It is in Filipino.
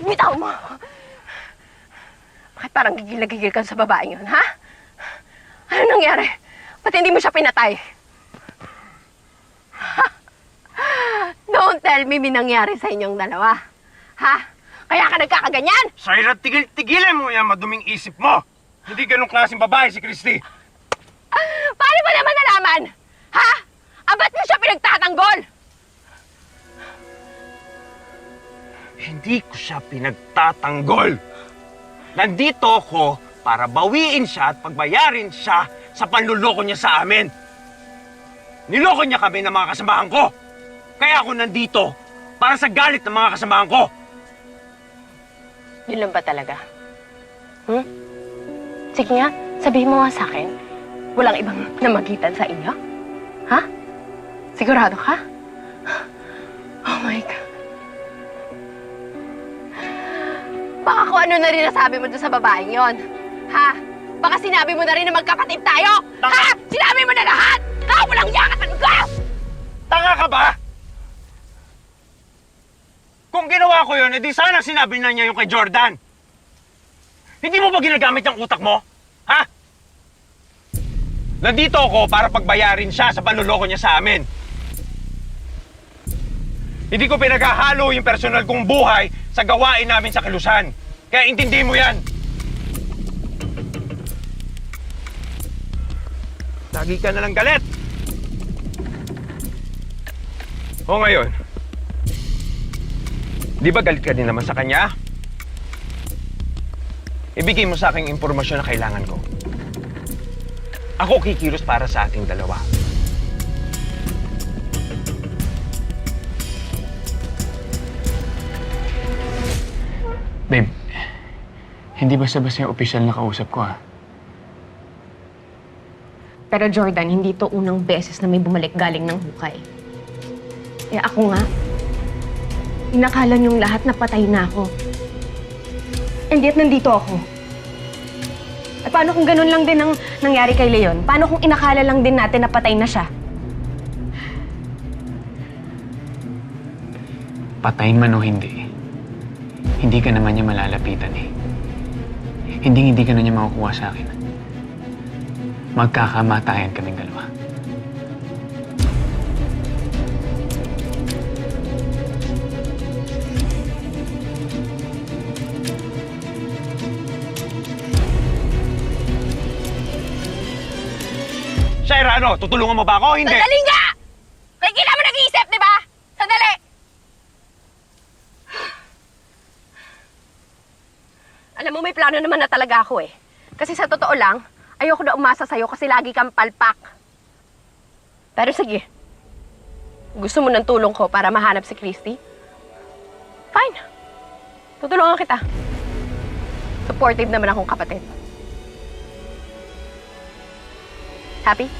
Bitaw mo! Bakit parang gigil na gigil ka sa babaeng yun, ha? Ano nangyari? Ba't hindi mo siya pinatay? Don't tell me may nangyari sa inyong dalawa. Ha? Kaya ka nagkakaganyan? Syra, tigil-tigilan mo yan maduming isip mo. Hindi ganong klaseng babae si Christy. Paano mo naman nalaman? Ha? Ah, ba't mo siya pinagtatanggol? Hindi ko siya pinagtatanggol. Nandito ako para bawiin siya at pagbayarin siya sa panluloko niya sa amin. Niloko niya kami ng mga kasamahan ko. Kaya ako nandito para sa galit ng mga kasamahan ko. Yun lang ba talaga? Hmm? Sige nga, sabihin mo nga sa akin, walang ibang namagitan sa inyo? Ha? Sigurado ka? Oh my God. Baka kung ano na rin nasabi mo doon sa babaeng yon. Ha? Baka sinabi mo na rin na magkapatid tayo? Ha? Sinabi mo na lahat? Ha? Walang yakatan ka! Tanga ka ba? Kung ginawa ko yun, edi sana sinabi na niya yung kay Jordan. Hindi mo ba ginagamit yung utak mo? Ha? Nandito ako para pagbayarin siya sa panluloko niya sa amin. Hindi ko pinaghahalo yung personal kong buhay sa gawain namin sa kilusan. Kaya intindi mo yan. Lagi ka na lang galit. O ngayon, di ba galit ka din naman sa kanya? Ibigay mo sa akin impormasyon na kailangan ko. Ako kikilos para sa ating dalawa. Babe, hindi basta-basta yung opisyal na kausap ko ah. Pero Jordan, hindi to unang beses na may bumalik galing ng hukay. Eh ako nga, inakala niyong lahat na patay na ako. And yet, nandito ako. Eh paano kung ganun lang din ang nangyari kay Leon? Paano kung inakala lang din natin na patay na siya? Patayin man o hindi, hindi ka naman niya malalapitan eh. Hindi hindi ka na niya makukuha sa akin. Magkakamatayan kaming dalawa. Shaira, ano? Tutulungan mo ba ako? o Hindi. Sandali nga! May kailangan mo nag-iisip, di ba? Sandali! Alam mo, may plano naman na talaga ako eh. Kasi sa totoo lang, ayoko na umasa sa'yo kasi lagi kang palpak. Pero sige, gusto mo ng tulong ko para mahanap si Christy? Fine. Tutulungan kita. Supportive naman akong kapatid. Happy?